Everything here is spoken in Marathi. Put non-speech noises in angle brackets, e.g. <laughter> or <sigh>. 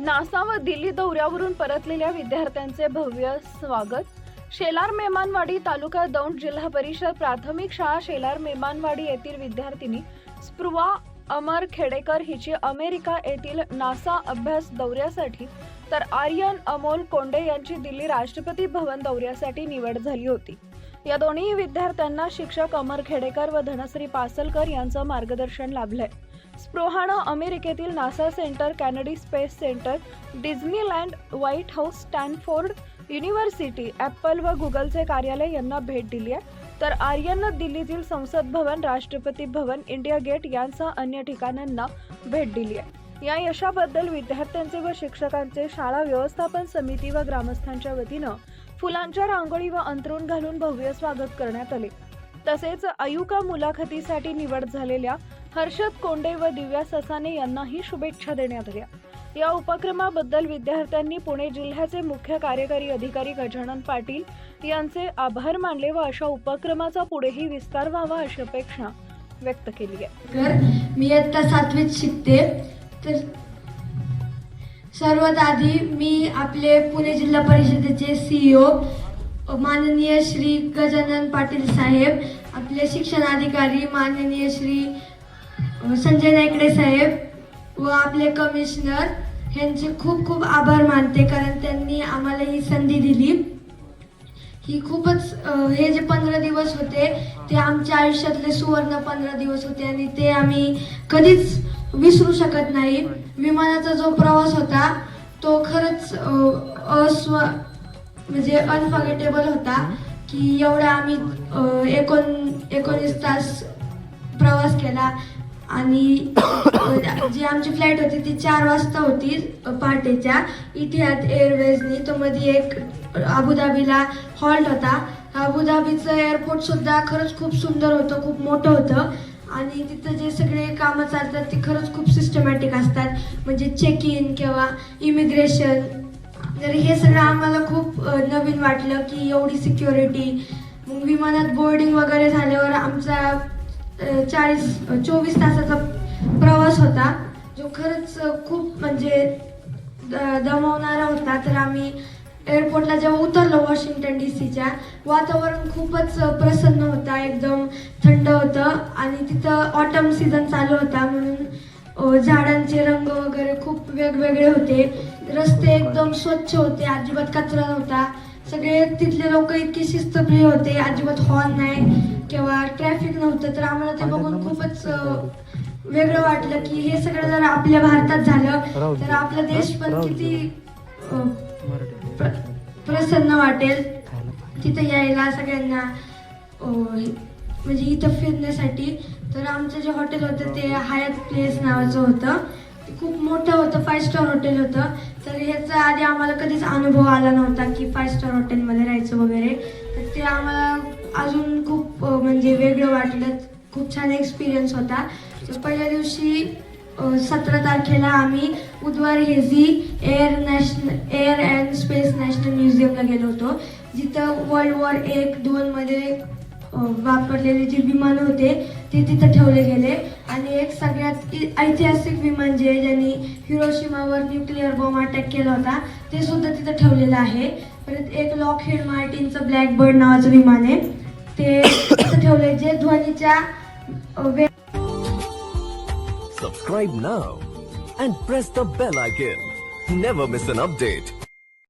नासा व दिल्ली दौऱ्यावरून परतलेल्या विद्यार्थ्यांचे भव्य स्वागत. शेलार मेमानवाडी तालुका दौंड जिल्हा परिषद प्राथमिक शाळा शेलार मेमानवाडी येथील विद्यार्थिनी स्प्रुवा अमर खेडेकर हिची अमेरिका येथील नासा अभ्यास दौऱ्यासाठी तर आर्यन अमोल कोंडे यांची दिल्ली राष्ट्रपती भवन दौऱ्यासाठी निवड झाली होती. या दोन्ही विद्यार्थ्यांना शिक्षक अमर खेडेकर व धनश्री पासलकर यांचं मार्गदर्शन लाभलंय. स्पृहानं अमेरिकेतील NASA center Kennedy space center Disneyland White House Stanford University Apple व गुगलचे कार्यालय यांना भेट दिली आहे. तर आर्यननं दिल्लीतील संसद भवन राष्ट्रपती भवन इंडिया गेट यांसह अन्य ठिकाणांना भेट दिली आहे. या यशाबद्दल विद्यार्थ्यांचे व शिक्षकांचे शाळा व्यवस्थापन समिती व ग्रामस्थांच्या वतीनं फुलांच्या रांगोळी व अंतरून घालून भव्य स्वागत करण्यात आले. तसेच अयुका मुलाखतीसाठी निवड झालेल्या हर्षद कोंडे व दिव्या ससाने यांनाही शुभेच्छा देण्यात आल्या. या उपक्रमाबद्दल विद्यार्थ्यांनी पुणे जिल्ह्याचे मुख्य कार्यकारी अधिकारी गजानन पाटील यांचे आभार मानले व अशा उपक्रमाचा पुढेही विस्तार व्हावा अशी अपेक्षा व्यक्त केली आहे. मी इयत्ता सातवीत शिकते. तर सर्वात आधी मी आपले पुणे जिल्हा परिषदेचे सीईओ माननीय श्री गजानन पाटील साहेब आपले शिक्षणाधिकारी माननीय श्री संजय नायकडे साहेब व आपले कमिशनर यांचे खूप खूप आभार मानते कारण त्यांनी आम्हाला ही संधी दिली. ही खूपच हे जे पंधरा दिवस होते ते आमच्या आयुष्यातले सुवर्ण पंधरा दिवस होते आणि ते आम्ही कधीच विसरू शकत नाही. विमानाचा जो प्रवास होता तो खरंच अस्व म्हणजे अनफॉर्गेटेबल होता की एवढा आम्ही एकोण एकोणीस तास प्रवास केला. आणि <coughs> जी आमची फ्लाईट होती ती चार वाजता होती पहाटेच्या. इतिहाद एअरवेजनी तो मध्ये एक अबुधाबीला हॉल्ट होता. अबुधाबीचं एअरपोर्ट सुद्धा खरंच खूप सुंदर होतं खूप मोठं होतं. आणि तिथं जे सगळे कामं चालतात ते खरंच खूप सिस्टमॅटिक असतात. म्हणजे चेक इन किंवा इमिग्रेशन तर हे सगळं आम्हाला खूप नवीन वाटलं की एवढी सिक्युरिटी मग विमानात बोर्डिंग वगैरे झाल्यावर आमचा चाळीस चोवीस तासाचा प्रवास होता जो खरंच खूप म्हणजे दमवणारा होता. तर आम्ही एअरपोर्टला जेव्हा उतरलो वॉशिंग्टन डी सीच्या वातावरण खूपच प्रसन्न होता एकदम थंड होतं आणि तिथं ऑटम सीझन चालू होता. म्हणून झाडांचे रंग वगैरे खूप वेगवेगळे होते. रस्ते एकदम स्वच्छ होते अजिबात कचरा नव्हता. सगळे तिथले लोक इतके शिस्तप्रिय होते अजिबात हॉर्न नाही किंवा ट्रॅफिक नव्हतं तर आम्हाला ते बघून खूपच वेगळं वाटलं की हे सगळं जर आपल्या भारतात झालं. तर आपला देश पण किती प्रसन्न वाटेल. तिथं यायला सगळ्यांना म्हणजे इथं फिरण्यासाठी. तर आमचं जे हॉटेल होतं ते हयात प्लेस नावाचं होतं. खूप मोठं होतं फाय स्टार हॉटेल होतं. तर ह्याचा आधी आम्हाला कधीच अनुभव आला नव्हता की फाय स्टार हॉटेलमध्ये राहायचं वगैरे. तर ते आम्हाला अजून खूप म्हणजे वेगळं वाटलं. खूप छान एक्सपिरियन्स होता. तर पहिल्या दिवशी सतरा तारखेला आम्ही Udvar Hazy air national air and space national म्युझियमला गेलो होतो. जिथं वर्ल्ड वॉर एक दोनमध्ये वापरलेले जे विमान होते ते तिथं ठेवले गेले आणि एक सगळ्यात ऐतिहासिक विमान जे आहे, ज्यांनी हिरोशिमावर न्यूक्लिअर बॉम्ब अटॅक केला होता ते सुद्धा तिथं ठेवलेलं आहे परत एक लॉकहेड मार्टिनचं ब्लॅक बर्ड नावाचं विमान आहे ते तिथं ठेवलंय जे ध्वनीच्या अ, वे- Subscribe now and press the bell icon. Never miss.